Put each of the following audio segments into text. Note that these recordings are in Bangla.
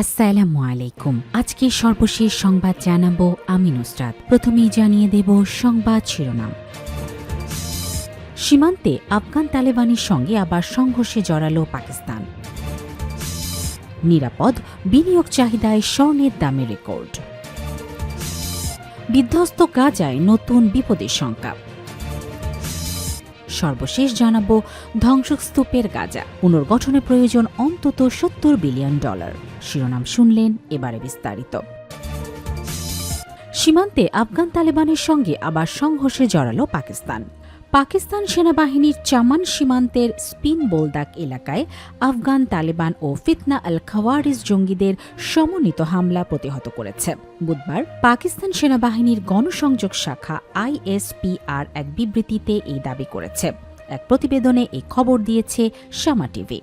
আসসালামু আলাইকুম। আজকে সর্বশেষ সংবাদ জানাব আমি নুসরাত। প্রথমেই জানিয়ে দেব সংবাদ শিরোনাম। সীমান্তে আফগান তালেবানের সঙ্গে আবার সংঘর্ষে জড়ালো পাকিস্তান। নিরাপদ, বিনিয়োগ চাহিদায় স্বর্ণের দামে রেকর্ড। বিধ্বস্ত গাজায় নতুন বিপদের শঙ্কা সর্বশেষ জানাব ধ্বংসস্তূপের গাজা। পুনর্গঠনে প্রয়োজন অন্তত সত্তর বিলিয়ন ডলার। শিরোনাম শুনলেন এবারে বিস্তারিত। সীমান্তে আফগান তালেবানের সঙ্গে আবার সংঘর্ষে জড়ালো পাকিস্তান। পাকিস্তান সেনাবাহিনীর চামান সীমান্তের স্পিন বোলদাক এলাকায় আফগান তালেবান ও ফিতনা আল খাওয়ারিজ জঙ্গিদের সমন্বিত হামলা প্রতিহত করেছে। বুধবার পাকিস্তান সেনাবাহিনীর গণসংযোগ শাখা আইএসপিআর এক বিবৃতিতে এই দাবি করেছে। এক প্রতিবেদনে এই খবর দিয়েছে শামা টিভি।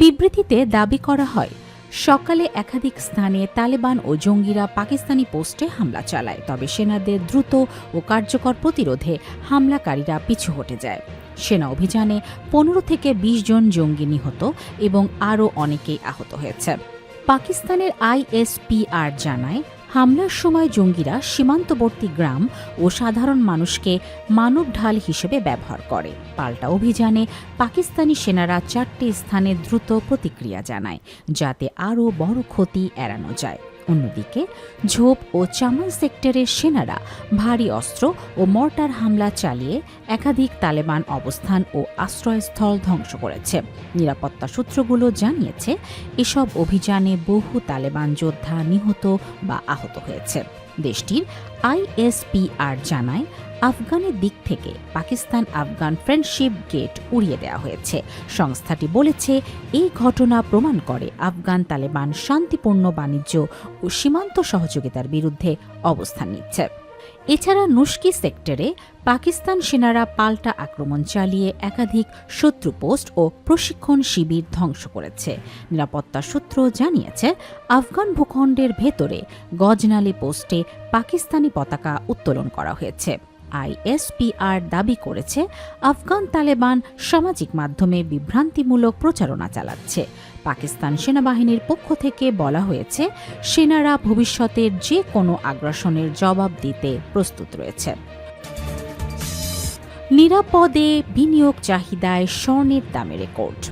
বিবৃতিতে দাবি করা হয় সকালে একাধিক স্থানে তালেবান ও জঙ্গিরা পাকিস্তানি পোস্টে হামলা চালায়, তবে সেনাদের দ্রুত ও কার্যকর প্রতিরোধে হামলাকারীরা পিছু হটে যায়। সেনা অভিযানে পনেরো থেকে ২০ জন জঙ্গি নিহত এবং আরও অনেকেই আহত হয়েছে। পাকিস্তানের আইএসপিআর জানায় হামলার সময় জঙ্গিরা সীমান্তবর্তী গ্রাম ও সাধারণ মানুষকে মানব ঢাল হিসেবে ব্যবহার করে। পাল্টা অভিযানে পাকিস্তানি সেনারা চারটি স্থানে দ্রুত প্রতিক্রিয়া জানায়, যাতে আরও বড় ক্ষতি এড়ানো যায়। অন্যদিকে, ঝোপ ও চামান সেক্টরের সেনারা ভারী অস্ত্র ও মর্টার হামলা চালিয়ে একাধিক তালেবান অবস্থান ও আশ্রয়স্থল ধ্বংস করেছে। নিরাপত্তা সূত্রগুলো জানিয়েছে, এসব অভিযানে বহু তালেবান যোদ্ধা নিহত বা আহত হয়েছে। দেশটির আইএসপিআর জানায় আফগানের দিক থেকে পাকিস্তান আফগান ফ্রেন্ডশিপ গেট উড়িয়ে দেওয়া হয়েছে। সংস্থাটি বলেছে, এই ঘটনা প্রমাণ করে আফগান তালেবান শান্তিপূর্ণ বাণিজ্য ও সীমান্ত সহযোগিতার বিরুদ্ধে অবস্থান নিচ্ছে। এছাড়া নুস্কি সেক্টরে পাকিস্তান সেনারা পাল্টা আক্রমণ চালিয়ে একাধিক শত্রু পোস্ট ও প্রশিক্ষণ শিবির ধ্বংস করেছে। নিরাপত্তা সূত্র জানিয়েছে, আফগান ভূখণ্ডের ভেতরে গজনালি পোস্টে পাকিস্তানি পতাকা উত্তোলন করা হয়েছে। আইএসপিআর দাবি করেছে, আফগান তালেবান সামাজিক মাধ্যমে বিভ্রান্তিমূলক প্রচারণা চালাচ্ছে। পাকিস্তান সেনাবাহিনীর পক্ষ থেকে বলা হয়েছে, সেনারা ভবিষ্যতের যে কোনো আগ্রাসনের জবাব দিতে প্রস্তুত রয়েছে। নিরাপদে বিনিয়োগ চাহিদায় স্বর্ণের দামে রেকর্ড।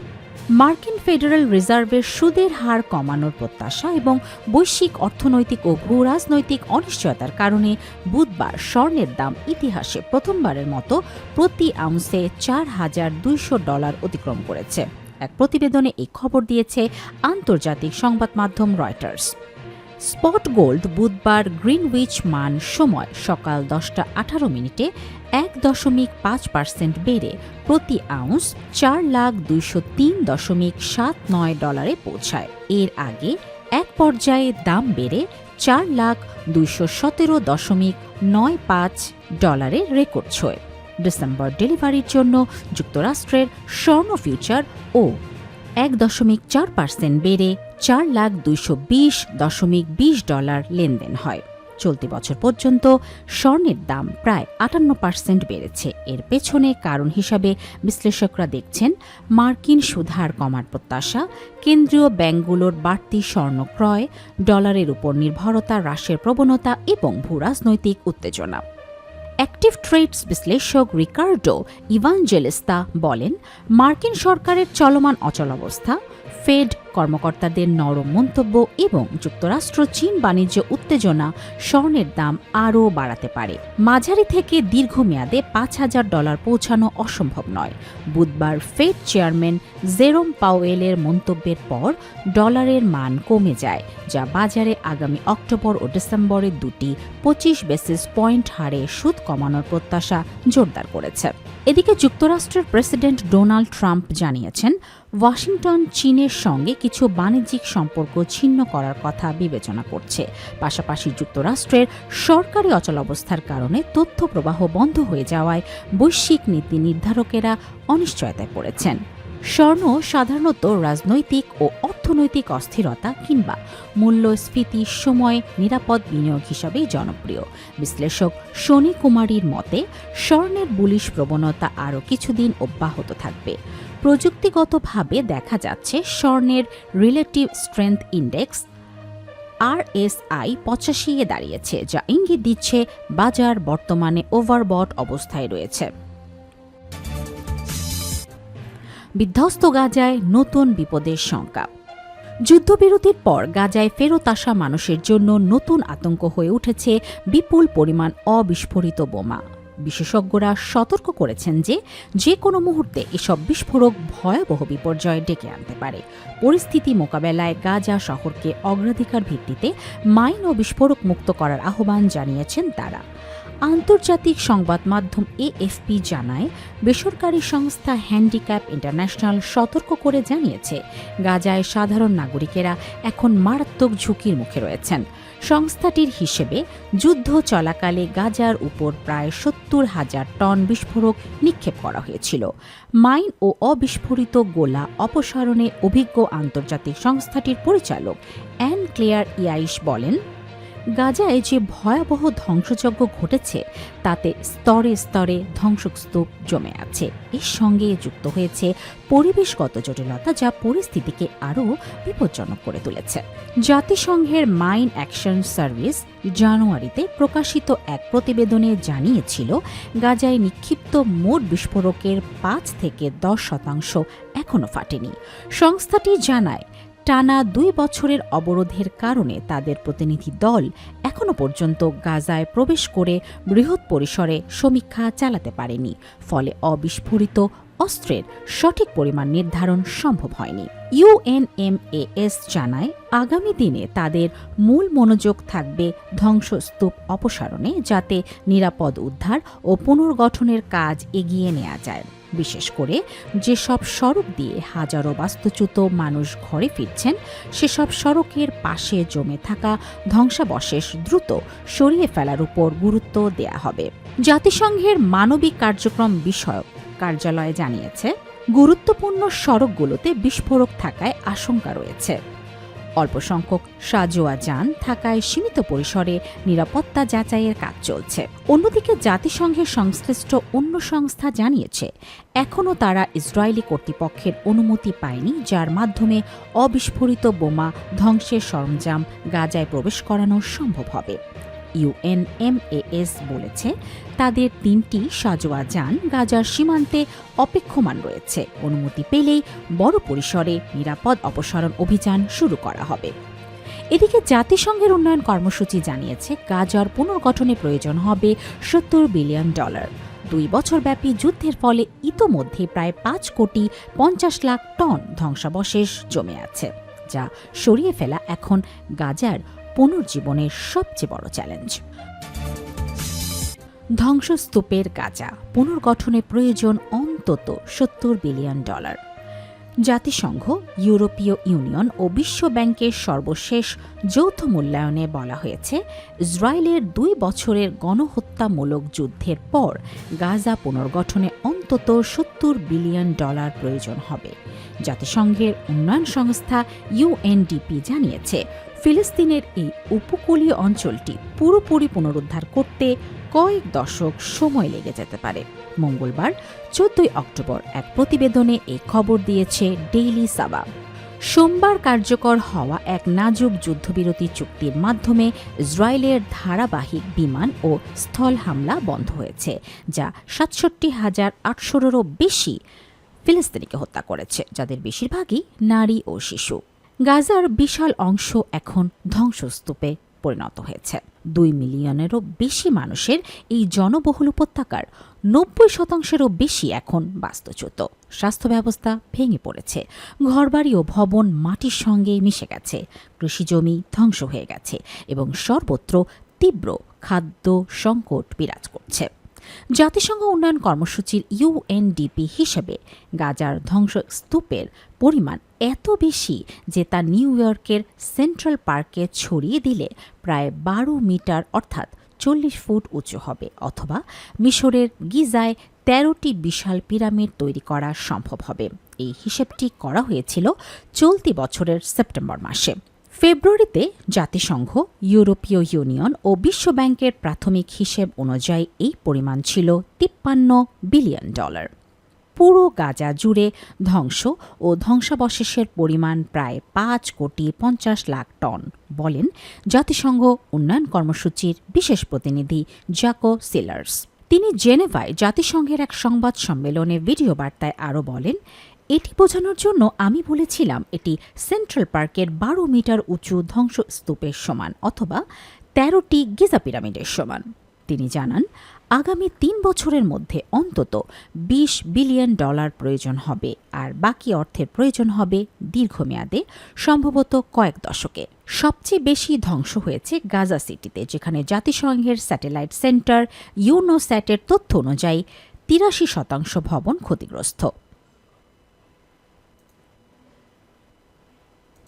মার্কিন ফেডারেল রিজার্ভের সুদের হার কমানোর প্রত্যাশা এবং বৈশ্বিক অর্থনৈতিক ও ভূ রাজনৈতিক অনিশ্চয়তার কারণে বুধবার স্বর্ণের দাম ইতিহাসে প্রথমবারের মতো প্রতি আউন্সে চার হাজার দুইশো ডলার অতিক্রম করেছে। এক প্রতিবেদনে এই খবর দিয়েছে আন্তর্জাতিক সংবাদ মাধ্যম রয়টার্স। স্পট গোল্ড বুধবার গ্রিনউইচ মান সময় সকাল দশটা আঠারো মিনিটে এক দশমিক পাঁচ পার্সেন্ট বেড়ে প্রতি আউন্স চার লাখ দুইশো তিন দশমিক সাত নয় ডলারে পৌঁছায়। এর আগে এক পর্যায়ে দাম বেড়ে চার লাখ দুইশো সতেরো দশমিক নয় পাঁচ ডলারে রেকর্ড ছোঁয়। ডিসেম্বর ডেলিভারির জন্য যুক্তরাষ্ট্রের স্বর্ণ ফিউচার ও এক দশমিক চার পার্সেন্ট বেড়ে চার লাখ দুইশো বিশ দশমিক বিশ ডলার লেনদেন হয়। চলতি বছর পর্যন্ত স্বর্ণের দাম প্রায় আটান্ন পার্সেন্ট বেড়েছে। এর পেছনে কারণ হিসাবে বিশ্লেষকরা দেখছেন মার্কিন সুধার কমার প্রত্যাশা, কেন্দ্রীয় ব্যাংকগুলোর বাড়তি স্বর্ণ ক্রয়, ডলারের উপর নির্ভরতা হ্রাসের প্রবণতা এবং ভূরাজনৈতিক উত্তেজনা। অ্যাক্টিভ ট্রেডস বিশ্লেষক রিকার্ডো ইভানজেলিস্তা বলেন, মার্কিন সরকারের চলমান অচলাবস্থা ফেড কর্মকর্তাদের নরম মন্তব্য এবং যুক্তরাষ্ট্র, চীন বাণিজ্য উত্তেজনা স্বর্ণের দাম আরও বাড়াতে পারে। মাঝারি থেকে দীর্ঘমেয়াদে পাঁচ হাজার ডলার পৌঁছানো অসম্ভব নয়। বুধবার ফেড চেয়ারম্যান জেরোম পাওয়েলের মন্তব্যের পর ডলারের মান কমে যায়, যা বাজারে আগামী অক্টোবর ও ডিসেম্বরে দুটি পঁচিশ বেসিস পয়েন্ট হারে সুদ কমানোর প্রত্যাশা জোরদার করেছে। এদিকে যুক্তরাষ্ট্রের প্রেসিডেন্ট ডোনাল্ড ট্রাম্প জানিয়েছেন, ওয়াশিংটন, চীনের সঙ্গে কিছু বাণিজ্যিক সম্পর্ক ছিন্ন করার কথা বিবেচনা করছে। পাশাপাশি যুক্তরাষ্ট্রের সরকারি অচলাবস্থার কারণে তথ্য প্রবাহ বন্ধ হয়ে যাওয়ায় বৈশ্বিক নীতি নির্ধারকেরা অনিশ্চয়তায় পড়েছেন। স্বর্ণ সাধারণত রাজনৈতিক ও অর্থনৈতিক অস্থিরতা কিংবা মূল্যস্ফীতির সময় নিরাপদ বিনিয়োগ হিসাবেই জনপ্রিয়। বিশ্লেষক শনি কুমারীর মতে, স্বর্ণের বুলিশ প্রবণতা আরও কিছুদিন অব্যাহত থাকবে। প্রযুক্তিগতভাবে দেখা যাচ্ছে স্বর্ণের রিলেটিভ স্ট্রেংথ ইন্ডেক্স আরএসআই পঁচাশি এ দাঁড়িয়েছে, যা ইঙ্গিত দিচ্ছে বাজার বর্তমানে ওভারবট অবস্থায় রয়েছে। বিধ্বস্ত গাজায় নতুন বিপদের শঙ্কা। যুদ্ধবিরতির পর গাজায় ফেরত আসা মানুষের জন্য নতুন আতঙ্ক হয়ে উঠেছে বিপুল পরিমাণ অবিস্ফোরিত বোমা। বিশেষজ্ঞরা সতর্ক করেছেন যে যে কোনো মুহূর্তে এসব বিস্ফোরক ভয়াবহ বিপর্যয় ডেকে আনতে পারে। পরিস্থিতি মোকাবেলায় গাজা শহরকে অগ্রাধিকার ভিত্তিতে মাইন ও বিস্ফোরক মুক্ত করার আহ্বান জানিয়েছেন তারা। আন্তর্জাতিক সংবাদ মাধ্যম এএফপি জানায়, বেসরকারি সংস্থা হ্যান্ডিক্যাপ ইন্টারন্যাশনাল সতর্ক করে জানিয়েছে, গাজায় সাধারণ নাগরিকেরা এখন মারাত্মক ঝুঁকির মুখে রয়েছেন। সংস্থাটির হিসেবে যুদ্ধ চলাকালে গাজার উপর প্রায় সত্তর হাজার টন বিস্ফোরক নিক্ষেপ করা হয়েছিল। মাইন ও অবিস্ফোরিত গোলা অপসারণে অভিজ্ঞ আন্তর্জাতিক সংস্থাটির পরিচালক অ্যান ক্লেয়ার ইয়াইশ বলেন গাজায় যে ভয়াবহ ধ্বংসযজ্ঞ ঘটেছে, তাতে স্তরে স্তরে ধ্বংসস্তূপ জমে আছে। এর সঙ্গে যুক্ত হয়েছে পরিবেশগত জটিলতা যা পরিস্থিতিকে আরও বিপজ্জনক করে তুলেছে। জাতিসংঘের মাইন অ্যাকশন সার্ভিস জানুয়ারিতে প্রকাশিত এক প্রতিবেদনে জানিয়েছিল, গাজায় নিক্ষিপ্ত মোট বিস্ফোরকের পাঁচ থেকে দশ শতাংশ এখনও ফাটেনি। সংস্থাটি জানায় টানা দুই বছরের অবরোধের কারণে তাদের প্রতিনিধি দল এখনও পর্যন্ত গাজায় প্রবেশ করে বৃহৎ পরিসরে সমীক্ষা চালাতে পারেনি। ফলে অবিস্ফোরিত অস্ত্রের সঠিক পরিমাণ নির্ধারণ সম্ভব হয়নি। ইউএনএমএএস জানায়, আগামী দিনে তাদের মূল মনোযোগ থাকবে ধ্বংসস্তূপ অপসারণে যাতে নিরাপদ উদ্ধার ও পুনর্গঠনের কাজ এগিয়ে নেওয়া যায়। বিশেষ করে যেসব সড়ক দিয়ে হাজারো বাস্তুচ্যুত মানুষ ঘরে ফিরছেন, সেসব সড়কের পাশে জমে থাকা ধ্বংসাবশেষ দ্রুত সরিয়ে ফেলার উপর গুরুত্ব দেয়া হবে। জাতিসংঘের মানবিক কার্যক্রম বিষয়ক কার্যালয় জানিয়েছে, গুরুত্বপূর্ণ সড়কগুলোতে বিস্ফোরক থাকায় আশঙ্কা রয়েছে। অল্প সংখ্যক সাজোয়া যান থাকায় সীমিত পরিসরে নিরাপত্তা যাচাইয়ের কাজ চলছে। অন্যদিকে জাতিসংঘের সংশ্লিষ্ট অন্য সংস্থা জানিয়েছে, এখনও তারা ইসরায়েলি কর্তৃপক্ষের অনুমতি পায়নি, যার মাধ্যমে অবিস্ফোরিত বোমা ধ্বংসের সরঞ্জাম গাজায় প্রবেশ করানো সম্ভব হবে। ইউএনএমএএস বলেছে, তাদের তিনটি সাজোয়া যান গাজার সীমান্তে অপেক্ষমান রয়েছে। অনুমতি পেলেই বড় পরিসরে নিরাপদ অপসারণ অভিযান শুরু করা হবে। এদিকে জাতিসংঘের উন্নয়ন কর্মসূচি জানিয়েছে, গাজার পুনর্গঠনে প্রয়োজন হবে সত্তর বিলিয়ন ডলার। দুই বছরব্যাপী যুদ্ধের ফলে ইতোমধ্যে প্রায় পাঁচ কোটি পঞ্চাশ লাখ টন ধ্বংসাবশেষ জমে আছে, যা সরিয়ে ফেলা এখন গাজার পুনর্জীবনের সবচেয়ে বড় চ্যালেঞ্জ। ধ্বংসস্তূপের গাজা পুনর্গঠনে প্রয়োজন অন্তত সত্তর বিলিয়ন ডলার। জাতিসংঘ, ইউরোপীয় ইউনিয়ন ও বিশ্ব ব্যাংকের সর্বশেষ যৌথ মূল্যায়নে বলা হয়েছে, ইসরায়েলের দুই বছরের গণহত্যামূলক যুদ্ধের পর গাজা পুনর্গঠনে অন্তত সত্তর বিলিয়ন ডলার প্রয়োজন হবে। জাতিসংঘের উন্নয়ন সংস্থা ইউএনডিপি জানিয়েছে, ফিলিস্তিনের এই উপকূলীয় অঞ্চলটি পুরোপুরি পুনরুদ্ধার করতে কয়েক দশক সময় লেগে যেতে পারে। মঙ্গলবার, চোদ্দই অক্টোবর এক প্রতিবেদনে এই খবর দিয়েছে ডেইলি সাবা। সোমবার কার্যকর হওয়া এক নাজুক যুদ্ধবিরতি চুক্তির মাধ্যমে ইসরায়েলের ধারাবাহিক বিমান ও স্থল হামলা বন্ধ হয়েছে, যা সাতষট্টি হাজার আটশোরও বেশি ফিলিস্তিনিকে হত্যা করেছে, যাদের বেশিরভাগই নারী ও শিশু। গাজার বিশাল অংশ এখন ধ্বংসস্তূপে পরিণত হয়েছে। দুই মিলিয়নেরও বেশি মানুষের এই জনবহুল উপত্যকার নব্বই শতাংশেরও বেশি এখন বাস্তুচ্যুত। স্বাস্থ্য ব্যবস্থা ভেঙে পড়েছে। ঘরবাড়ি ও ভবন মাটির সঙ্গে মিশে গেছে। কৃষিজমি ধ্বংস হয়ে গেছে এবং সর্বত্র তীব্র খাদ্য সংকট বিরাজ করছে। জাতিসংঘ উন্নয়ন কর্মসূচির ইউএনডিপি হিসেবে গাজার ধ্বংসস্তূপের পরিমাণ এত বেশি যে তা নিউ ইয়র্কের সেন্ট্রাল পার্কে ছড়িয়ে দিলে প্রায় বারো মিটার, অর্থাৎ চল্লিশ ফুট উঁচু হবে, অথবা মিশরের গিজায় তেরোটি বিশাল পিরামিড তৈরি করা সম্ভব হবে। এই হিসেবটি করা হয়েছিল চলতি বছরের সেপ্টেম্বর মাসে। ফেব্রুয়ারিতে জাতিসংঘ, ইউরোপীয় ইউনিয়ন ও বিশ্ব ব্যাংকের প্রাথমিক হিসেব অনুযায়ী এই পরিমাণ ছিল তিপ্পান্ন বিলিয়ন ডলার। পুরো গাজা জুড়ে ধ্বংস ও ধ্বংসাবশেষের পরিমাণ প্রায় পাঁচ কোটি পঞ্চাশ লাখ টন, বলেন জাতিসংঘ উন্নয়ন কর্মসূচির বিশেষ প্রতিনিধি জাকো সিলার্স। তিনি জেনেভায় জাতিসংঘের এক সংবাদ সম্মেলনে ভিডিও বার্তায় আরও বলেন এটি বোঝানোর জন্য আমি বলেছিলাম এটি সেন্ট্রাল পার্কের বারো মিটার উঁচু ধ্বংসস্তূপের সমান অথবা তেরোটি গিজা পিরামিডের সমান। তিনি জানান, আগামী তিন বছরের মধ্যে অন্তত ২০ বিলিয়ন ডলার প্রয়োজন হবে আর বাকি অর্থের প্রয়োজন হবে দীর্ঘমেয়াদে, সম্ভবত কয়েক দশকে। সবচেয়ে বেশি ধ্বংস হয়েছে গাজা সিটিতে, যেখানে জাতিসংঘের স্যাটেলাইট সেন্টার ইউনোস্যাটের তথ্য অনুযায়ী তিরাশি শতাংশ ভবন ক্ষতিগ্রস্ত।